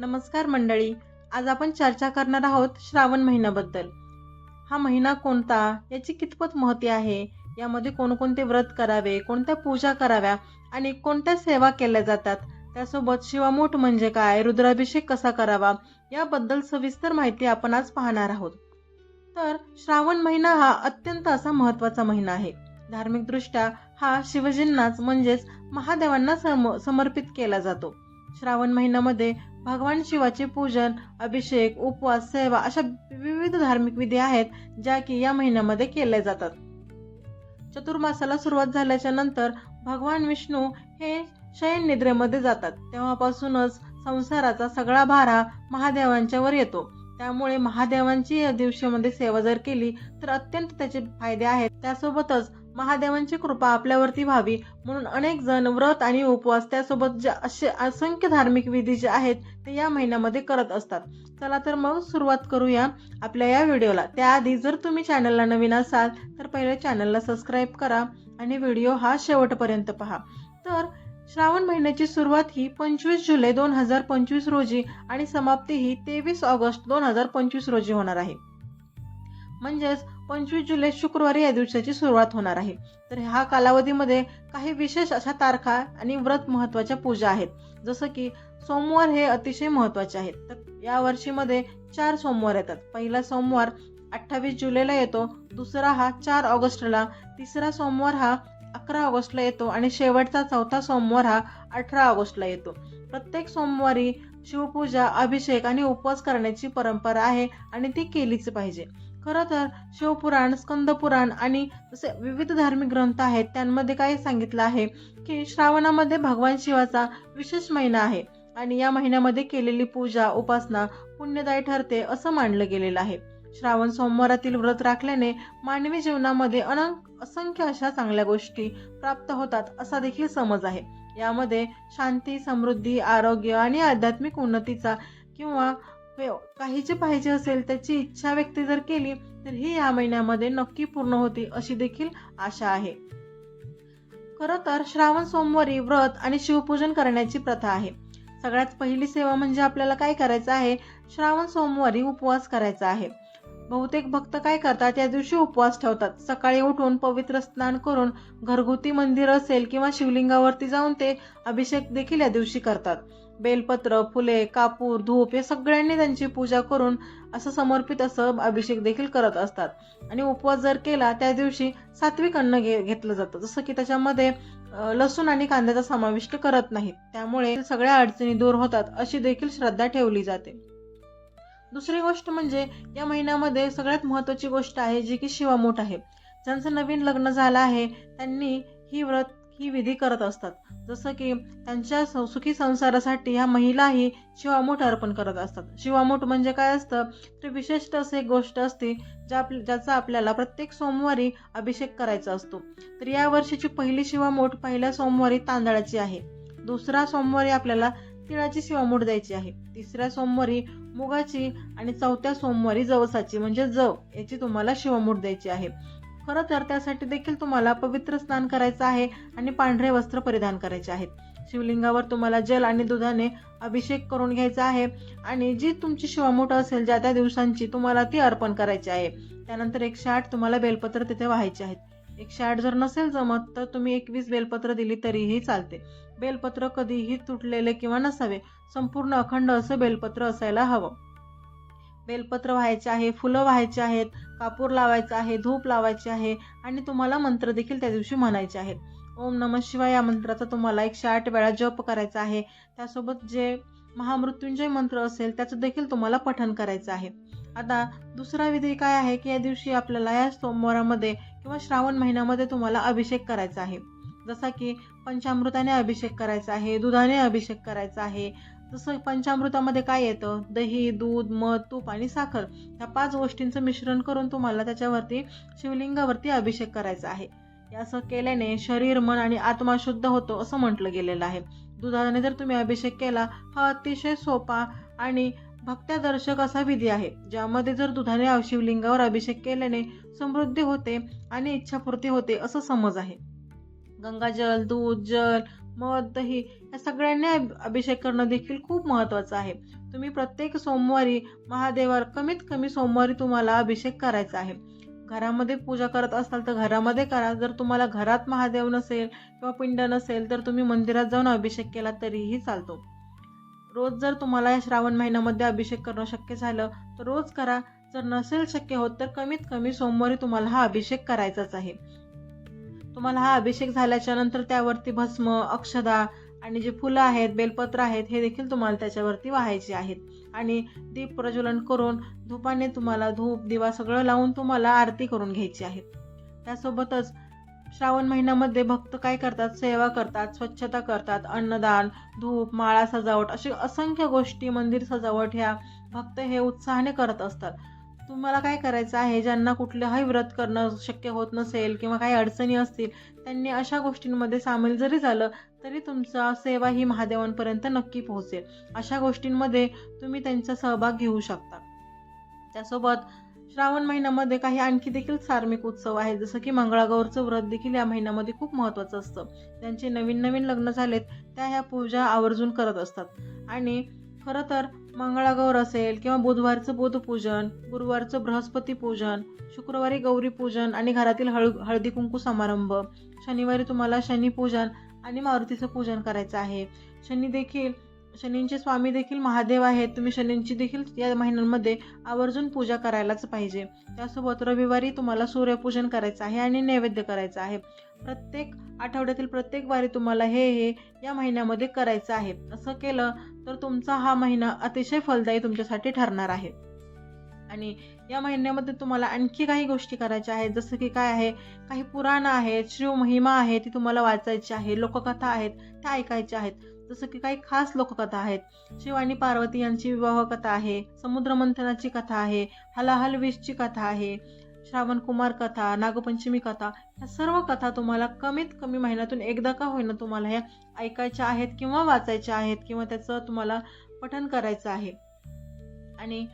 नमस्कार मंडळी आज आपण चर्चा करणार आहोत श्रावण महिन्याबद्दल. हा महिना कोणता याची कितपत महती आहे यामध्ये कोणकोणते व्रत करावे कोणत्या पूजा कराव्या आणि कोणत्या सेवा केल्या जातात त्यासोबत शिवामूठ म्हणजे काय रुद्राभिषेक कसा करावा याबद्दल सविस्तर माहिती आपण आज पाहणार आहोत. तर श्रावण महिना हा अत्यंत असा महत्त्वाचा महिना आहे. धार्मिकदृष्ट्या हा शिवजींनाच म्हणजेच महादेवांना सम समर्पित केला जातो. श्रावण महिन्यामध्ये भगवान शिवाचे पूजन अभिषेक उपवास सेवा अशा विविध धार्मिक विधी आहेत ज्या की या महिन्यामध्ये केल्या जातात. चतुर्मासाला सुरुवात झाल्याच्यानंतर भगवान विष्णू हे शयन निद्रेमध्ये जातात. तेव्हापासूनच संसाराचा सगळा भार हा महादेवांच्यावर येतो. त्यामुळे महादेवांची या दिवशीमध्ये सेवा जर केली तर अत्यंत त्याचे फायदे आहेत. त्यासोबतच महादेवांची कृपा आपल्यावरती व्हावी म्हणून अनेक जण व्रत आणि उपवास त्यासोबत जे असे असंख्य धार्मिक विधी जे आहेत ते या महिन्यामध्ये करत असतात. चला तर मग सुरुवात करूया आपल्या या व्हिडिओला. त्याआधी जर तुम्ही चॅनलला नवीन असाल तर पहिले चॅनलला सबस्क्राईब करा आणि व्हिडिओ हा शेवटपर्यंत पहा. तर श्रावण महिन्याची सुरुवात ही पंचवीस जुलै दोन हजार पंचवीस रोजी आणि समाप्ती ही तेवीस ऑगस्ट दोन हजार पंचवीस रोजी होणार आहे. म्हणजेच पंचवीस जुलै शुक्रवारी या दिवसाची सुरुवात होणार आहे. तर ह्या कालावधीमध्ये काही विशेष अशा तारखा आणि व्रत महत्त्वाच्या पूजा आहेत. जसं की सोमवार हे अतिशय महत्त्वाचे आहेत. तर या वर्षीमध्ये चार सोमवार येतात. पहिला सोमवार अठ्ठावीस जुलैला येतो. दुसरा हा चार ऑगस्टला. तिसरा सोमवार हा अकरा ऑगस्टला येतो. आणि शेवटचा चौथा सोमवार हा अठरा ऑगस्टला येतो. प्रत्येक सोमवारी शिवपूजा अभिषेक आणि उपवास करण्याची परंपरा आहे आणि ती केलीच पाहिजे. खरं तर शिवपुराण स्कंदपुराण आणि जसे विविध धार्मिक ग्रंथ आहेत त्यांमध्ये काय सांगितलं आहे की श्रावणामध्ये भगवान शिवाचा विशेष महिना आहे आणि या महिन्यामध्ये केलेली पूजा उपासना पुण्यदायी ठरते असं मानलं गेलेलं आहे. श्रावण सोमवारातील व्रत राखल्याने मानवी जीवनामध्ये अनंक असंख्य अशा चांगल्या गोष्टी प्राप्त होतात असा देखील समज आहे. यामध्ये शांती समृद्धी आरोग्य आणि आध्यात्मिक उन्नतीचा किंवा काही जे पाहिजे असेल त्याची इच्छा व्यक्त जर केली तर ही या महिन्यामध्ये नक्की पूर्ण होती अशी देखील आशा आहे. खरं तर श्रावण सोमवारी व्रत आणि शिवपूजन करण्याची प्रथा आहे. सगळ्यात पहिली सेवा म्हणजे आपल्याला काय करायचं आहे? श्रावण सोमवारी उपवास करायचा आहे. बहुतेक भक्त काय करतात त्या दिवशी उपवास ठेवतात. सकाळी उठून पवित्र स्नान करून घरगुती मंदिर असेल किंवा शिवलिंगावरती जाऊन ते अभिषेक देखील या दिवशी करतात. बेलपत्र फुले कापूर धूप हे सगळ्यांनी त्यांची पूजा करून असं समर्पित असं अभिषेक देखील करत असतात. आणि उपवास जर केला त्या दिवशी सात्विक अन्न घे घेतलं जातं. जसं की त्याच्यामध्ये लसूण आणि कांद्याचा समाविष्ट करत नाहीत. त्यामुळे सगळ्या अडचणी दूर होतात अशी देखील श्रद्धा ठेवली जाते. दुसरी गोष्ट म्हणजे या महिन्यामध्ये सगळ्यात महत्त्वाची गोष्ट आहे जी की शिवामूठ आहे. ज्यांचं नवीन लग्न झालं आहे त्यांनी ही व्रत ही विधी करत असतात. जसं की त्यांच्या सुखी संसारासाठी ह्या महिलाही शिवामूठ अर्पण करत असतात. शिवामूठ म्हणजे काय असतं? तर विशिष्ट असं एक गोष्ट असते ज्या आप ज्याचा आपल्याला प्रत्येक सोमवारी अभिषेक करायचा असतो. तर या वर्षीची पहिली शिवामूठ पहिल्या सोमवारी तांदळाची आहे. दुसरा सोमवारी आपल्याला तिळाची शिवामूठ द्यायची आहे. तिसऱ्या सोमवारी मुगाची आणि चौथ्या सोमवारी जवसाची म्हणजे जव याची तुम्हाला शिवामूठ द्यायची आहे. खरं तर त्यासाठी देखील तुम्हाला पवित्र स्नान करायचं आहे आणि पांढरे वस्त्र परिधान करायचे आहेत. शिवलिंगावर तुम्हाला जल आणि दुधाने अभिषेक करून घ्यायचा आहे आणि जी तुमची शिवामूठ असेल ज्या त्या दिवसांची तुम्हाला ती अर्पण करायची आहे. त्यानंतर एकशे आठ तुम्हाला बेलपत्र तिथे व्हायचे आहेत. एकशे आठ जर नसेल जमत तर तुम्ही एकवीस बेलपत्र दिली तरीही चालते. बेलपत्र कधीही तुटलेले किंवा नसावे संपूर्ण अखंड असं बेलपत्र असायला हवं. बेलपत्र व्हायचे आहे फुलं व्हायचे आहेत कापूर लावायचा आहे धूप लावायचे आहे आणि तुम्हाला मंत्र देखील त्या दिवशी म्हणायचे आहेत. ओम नम शिवाय या मंत्राचा तुम्हाला एकशे आठ वेळा जप करायचा आहे. त्यासोबत जे महामृत्युंजय मंत्र असेल त्याचं देखील तुम्हाला पठण करायचं आहे. आता दुसरा विधी काय आहे की या दिवशी आपल्याला या सोमवारामध्ये किंवा श्रावण महिन्यामध्ये तुम्हाला अभिषेक करायचा आहे. जसा की पंचामृताने अभिषेक करायचा आहे दुधाने अभिषेक करायचा आहे. जसं पंचामृतामध्ये काय येतं? दही दूध मध तूप आणि साखर ह्या पाच गोष्टींचं मिश्रण करून तुम्हाला त्याच्यावरती शिवलिंगावरती अभिषेक करायचा आहे. असं केल्याने शरीर मन आणि आत्मा शुद्ध होतो असं म्हटलं गेलेलं आहे. दुधाने जर तुम्ही अभिषेक केला हा अतिशय सोपा आणि भक्त्यादर्शक असा विधी आहे ज्यामध्ये जर दुधाने शिवलिंगावर अभिषेक केल्याने समृद्धी होते आणि इच्छापूर्ती होते असं समज आहे. गंगाजल दूध जल मध दही या सगळ्यांनी अभिषेक करणं देखील खूप महत्त्वाचं आहे. तुम्ही प्रत्येक सोमवारी महादेवावर कमीत कमी सोमवारी तुम्हाला अभिषेक करायचा आहे. घरामध्ये पूजा करत असाल तर घरामध्ये करा. जर तुम्हाला घरात महादेव नसेल किंवा पिंड नसेल तर तुम्ही मंदिरात जाऊन अभिषेक केला तरीही चालतो. रोज जर तुम्हाला या श्रावण महिन्यामध्ये अभिषेक करणं शक्य झालं तर रोज करा. जर नसेल शक्य होत तर कमीत कमी सोमवारी तुम्हाला हा अभिषेक करायचाच आहे. तुम्हाला हा अभिषेक झाल्याच्यानंतर त्यावरती भस्म अक्षदा आणि जे फुलं आहेत बेलपत्र आहेत हे देखील तुम्हाला त्याच्यावरती वाहायचे आहेत. आणि दीप प्रज्वलन करून धूपाने तुम्हाला धूप दिवा सगळं लावून तुम्हाला आरती करून घ्यायची आहे. त्यासोबतच श्रावण महिन्यामध्ये भक्त काय करतात? सेवा करतात स्वच्छता करतात अन्नदान धूप माळा सजावट अशी असंख्य गोष्टी मंदिर सजावट ह्या भक्त हे उत्साहाने करत असतात. तुम्हाला काय करायचं आहे? ज्यांना कुठलंही व्रत करणं शक्य होत नसेल किंवा काही अडचणी असतील त्यांनी अशा गोष्टींमध्ये सामील जरी झालं तरी तुमचा सेवा ही महादेवांपर्यंत नक्की पोहोचेल. अशा गोष्टींमध्ये तुम्ही त्यांचा सहभाग घेऊ शकता. त्यासोबत श्रावण महिन्यामध्ये काही आणखी देखील धार्मिक उत्सव आहेत जसं की मंगळागौरचं व्रत देखील या महिन्यामध्ये खूप महत्त्वाचं असतं. त्यांचे नवीन नवीन लग्न झालेत त्या ह्या पूजा आवर्जून करत असतात. आणि खरं तर मंगळागौर असेल किंवा बुधवारचं बुधपूजन गुरुवारचं बृहस्पती पूजन शुक्रवारी गौरी पूजन आणि घरातील हळ हळदी कुंकू समारंभ शनिवारी तुम्हाला शनीपूजन आणि मारुतीचं पूजन करायचं आहे. शनी देखील शनींचे स्वामी देखील महादेव आहेत. तुम्ही शनींची देखील या महिन्यांमध्ये आवर्जून पूजा करायलाच पाहिजे. त्यासोबत रविवारी तुम्हाला सूर्यपूजन करायचं आहे आणि नैवेद्य करायचं आहे. प्रत्येक आठवड्यातील प्रत्येक वारी तुम्हाला हे हे या महिन्यामध्ये करायचं आहे. असं केलं तर तुमचा हा महिना अतिशय फलदायी तुमच्यासाठी ठरणार आहे. आणि या महिन्यामध्ये तुम्हाला आणखी काही गोष्टी करायच्या आहेत. जसं की काय आहे? काही पुराणं आहेत शिवमहिमा आहे ती तुम्हाला वाचायची आहे. लोककथा आहेत त्या ऐकायच्या आहेत. जसं की काही खास लोककथा आहेत. शिव आणि पार्वती यांची विवाह कथा आहे समुद्र मंथनाची कथा आहे हलाहल विषची कथा आहे श्रावण कुमार कथा नागपंचमी कथा ह्या सर्व कथा तुम्हाला कमीत कमी महिन्यातून एकदा का होईना तुम्हाला ह्या ऐकायच्या आहेत किंवा वाचायच्या आहेत किंवा त्याचं तुम्हाला पठन करायचं आहे. आणि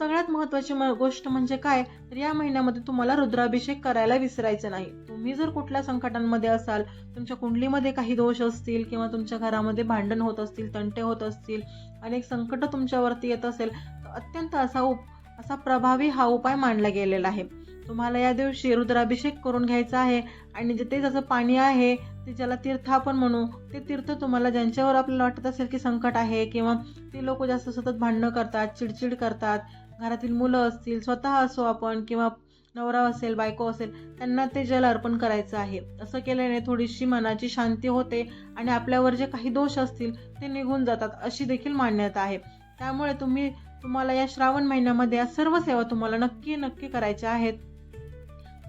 सगळ्यात महत्त्वाची म- गोष्ट म्हणजे काय? तर या महिन्यामध्ये तुम्हाला रुद्राभिषेक करायला विसरायचं नाही. तुम्ही जर कुठल्या संकटांमध्ये असाल तुमच्या कुंडलीमध्ये काही दोष असतील किंवा तुमच्या घरामध्ये भांडण होत असतील तंटे होत असतील अनेक संकट तुमच्यावरती येत असेल तर अत्यंत असा उप असा प्रभावी हा उपाय मानला गेलेला आहे. तुम्हाला या दिवशी रुद्राभिषेक करून घ्यायचा आहे आणि जे ते जसं पाणी आहे ते ज्याला तीर्थ आपण म्हणू ते तीर्थ तुम्हाला ज्यांच्यावर आपल्याला वाटत असेल की संकट आहे किंवा ते लोक जास्त सतत भांडणं करतात चिडचिड करतात घरातील मुलं असतील स्वतः असो आपण किंवा नवरा असेल बायको असेल त्यांना ते जल अर्पण करायचं आहे. असं केल्याने थोडीशी मनाची शांती होते आणि आपल्यावर जे काही दोष असतील ते निघून जातात अशी देखील मान्यता आहे. त्यामुळे तुम्ही तुम्हाला या श्रावण महिन्यामध्ये या सर्व सेवा तुम्हाला नक्की नक्की करायच्या आहेत.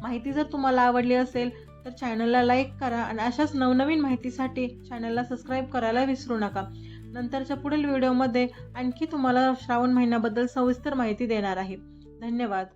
माहिती जर तुम्हाला आवडली असेल तर चॅनलला लाईक करा आणि अशाच नवनवीन माहितीसाठी चॅनलला सबस्क्राईब करायला विसरू नका. नंतरच्या पुढील व्हिडिओमध्ये आणखी तुम्हाला श्रावण महिन्याबद्दल सविस्तर माहिती देणार आहे. धन्यवाद.